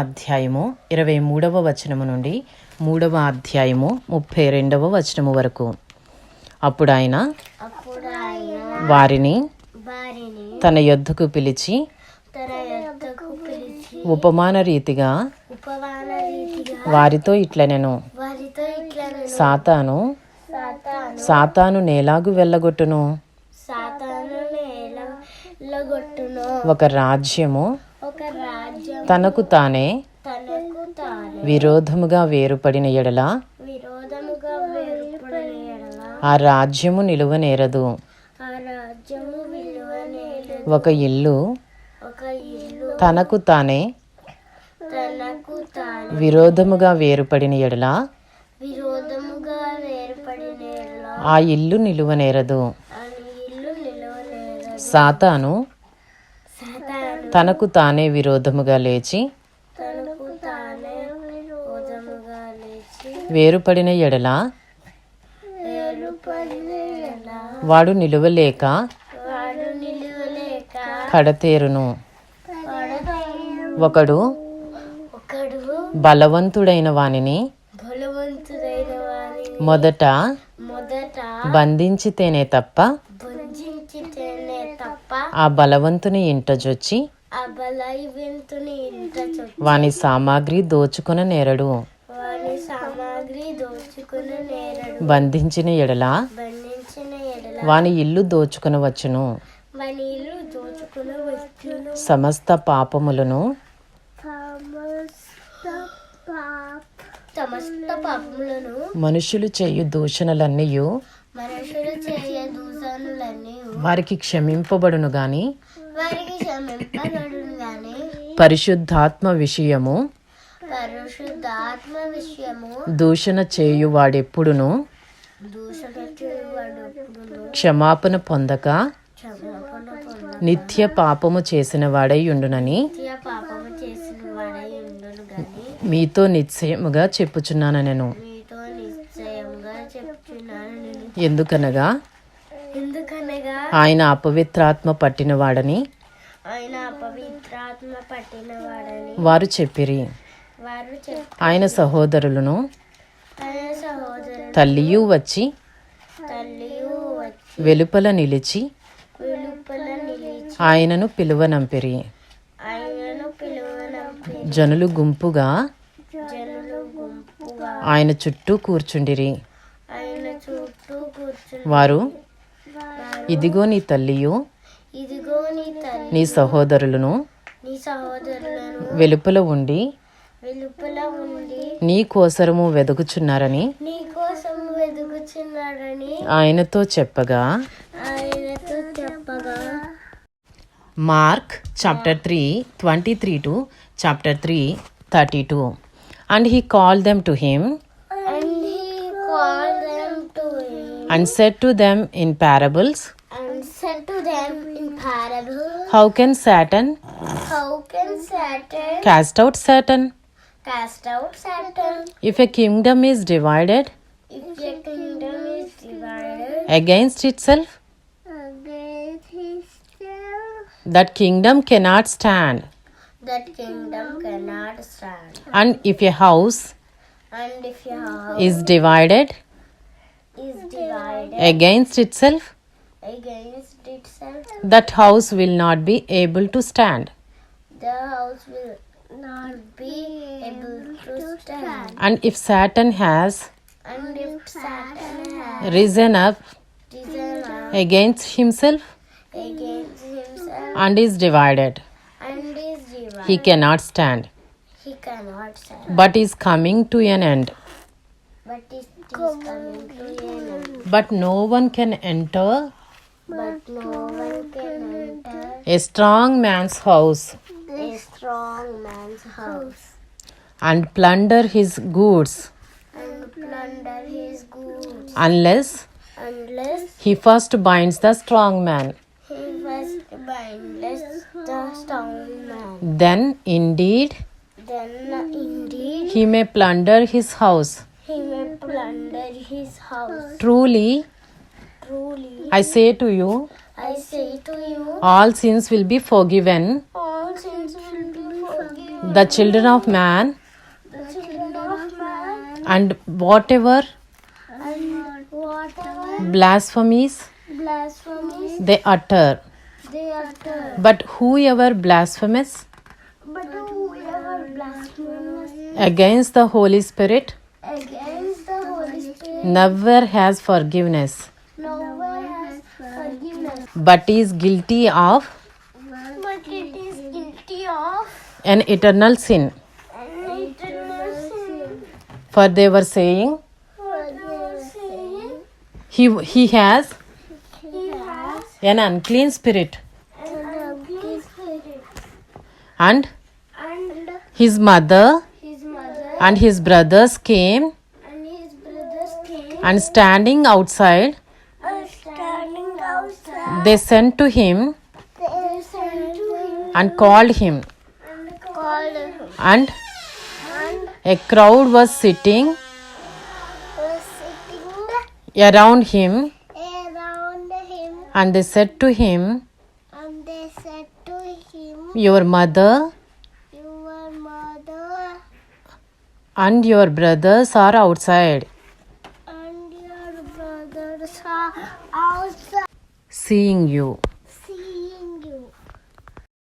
అధ్యాయము ఇరవై మూడవ వచనము నుండి మూడవ అధ్యాయము ముప్పై రెండవ వచనము వరకు. అప్పుడు ఆయన వారిని తన యొద్దకు పిలిచి ఉపమాన రీతిగా వారితో ఇట్లనెను. సాతాను సాతాను సాతాను నేలాగు వెళ్ళగొట్టును. ఒక రాజ్యము తనకు తానే విరోధముగా వేరుపడిన ఎడల ఆ రాజ్యము నిలువనేరదు ఒక ఇల్లు తనకు తానే విరోధముగా వేరుపడిన ఎడల ఆ ఇల్లు నిలువనేరదు సాతాను తనకు తానే విరోధముగా లేచి వేరుపడిన ఎడల వాడు నిలువలేక కడతేరును. ఒకడు బలవంతుడైన వానిని మొదట బంధించితేనే తప్ప ఆ బలవంతుని ఇంట జొచ్చి వాని సామాగ్రి దోచుకున నేరడు. బంధించిన ఎడల. వాని ఇల్లు దోచుకునవచ్చును సమస్త పాపములను. మనుషులు చేయు దూషణలన్నీ వారికి క్షమింపబడును గాని. వారికి క్షమింపబడును గాని పరిశుద్ధాత్మ విషయము పరిశుద్ధాత్మ విషయము దూషణ చేయువాడెప్పుడును క్షమాపణ పొందక నిత్య పాపము చేసిన వాడై ఉండునని మీతో నిశ్చయముగా చెప్పుచున్నాను నేను ఎందుకనగా? ఎందుకనగా? ఆయన అపవిత్రాత్మ పట్టినవాడని? ఆయన అపవిత్రాత్మ వారు చెప్పిరి. వారు ఆయన సహోదరులను తల్లియు వచ్చి వెలుపల నిలిచి ఆయనను పిలువనంపిరి జనులు గుంపుగా ఆయన చుట్టూ కూర్చుండిరి. వారు ఇదిగో నీ తల్లియు నీ సహోదరులను వెలుపల ఉండి నీ కోసరము వెదుకుచున్నారని నీ కోసం వెతుకుచున్నాడని ఆయనతో చెప్పగా Mark chapter three twenty three to chapter three thirty two. And he call them to him and said to them in parables How can Satan How can Saturn cast out Satan? Cast out Satan. If a kingdom is divided, if a kingdom is divided against itself, against itself, that kingdom cannot stand. That kingdom cannot stand. And if a house, and if a house is divided, is divided against itself, against that house will not be able to stand. the house will not be able to stand. And if Satan has And if has risen up risen up against himself against himself and is divided, and is divided, he cannot stand, he cannot stand. but is coming to an end. But it is coming to an end. But no one can enter But no one can enter a strong man's house a strong man's house and plunder his goods and plunder his goods unless unless he first binds the strong man. he first binds the strong man. Then indeed Then indeed he may plunder his house. he may plunder his house. Truly, Truly, I say to you, I say to you, all sins will be forgiven all sins will be forgiven the children of man the children of man, and whatever and whatever blasphemies blasphemies they utter. they utter. But whoever blasphemes But whoever blasphemes against the Holy Spirit against the Holy Spirit never has forgiveness, nowhere has forgiveness, but is guilty of but it is guilty of an eternal sin. an eternal sin. For they were saying, For they were saying He, he has he has an unclean spirit, an unclean spirit, and and his mother his mother and his brothers came and his brothers came and standing outside, and standing outside. They sent to him and called him. and a crowd was sitting around him, and they said to him, Your mother and your brothers are outside seeing you.